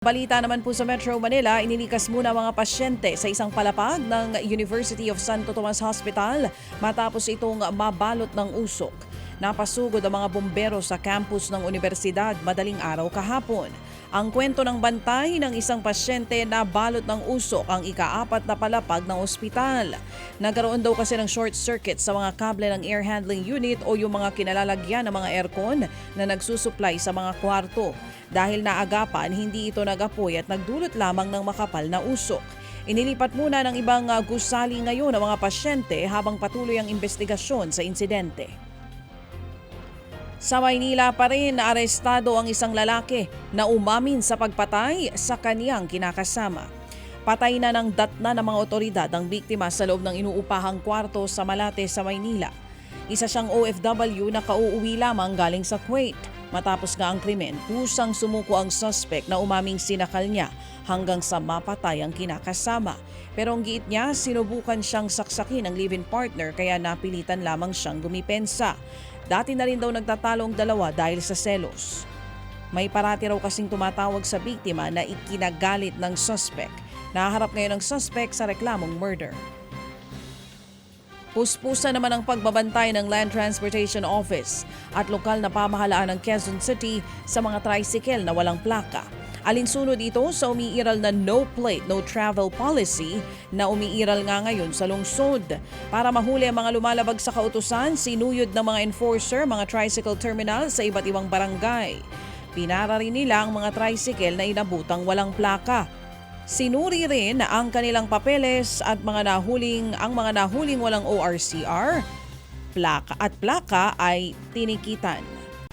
Balita naman po sa Metro Manila, inilikas muna mga pasyente sa isang palapag ng University of Santo Tomas Hospital matapos itong mabalot ng usok. Napasugod ang mga bombero sa campus ng universidad madaling araw kahapon. Ang kwento ng bantay ng isang pasyente na balot ng usok ang ikaapat na palapag ng ospital. Nagkaroon daw kasi ng short circuit sa mga kable ng air handling unit o yung mga kinalalagyan ng mga aircon na nagsusupply sa mga kwarto. Dahil naagapan, hindi ito nag-apoy at nagdulot lamang ng makapal na usok. Inilipat muna ng ibang uh, gusali ngayon ang mga pasyente habang patuloy ang investigasyon sa insidente. Sa Maynila pa rin, arestado ang isang lalaki na umamin sa pagpatay sa kaniyang kinakasama. Patay na ng datna ng mga otoridad ang biktima sa loob ng inuupahang kwarto sa Malate sa Maynila. Isa siyang OFW na kauuwi lamang galing sa Kuwait. Matapos nga ang krimen, kusang sumuko ang suspect na umaming sinakal niya hanggang sa mapatay ang kinakasama. Pero ang giit niya, sinubukan siyang saksakin ng live-in partner kaya napilitan lamang siyang gumipensa. Dati na rin daw nagtatalong dalawa dahil sa selos. May parati raw kasing tumatawag sa biktima na ikinagalit ng suspect. Naharap ngayon ang suspect sa reklamong murder. Puspusa naman ang pagbabantay ng Land Transportation Office at lokal na pamahalaan ng Quezon City sa mga tricycle na walang plaka. Alinsunod ito sa umiiral na no plate, no travel policy na umiiral nga ngayon sa lungsod. Para mahuli ang mga lumalabag sa kautusan, sinuyod ng mga enforcer mga tricycle terminal sa iba't ibang barangay. Pinara rin nila ang mga tricycle na inabutang walang plaka. Sinuri rin ang kanilang papeles at mga nahuling ang mga nahuling walang ORCR, plaka at plaka ay tinikitan.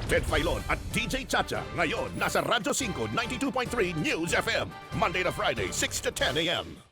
Ted Filon at DJ Chacha. Ngayon, nasa Radyo 5, 92.3 News FM. Monday to Friday, 6 to 10 a.m.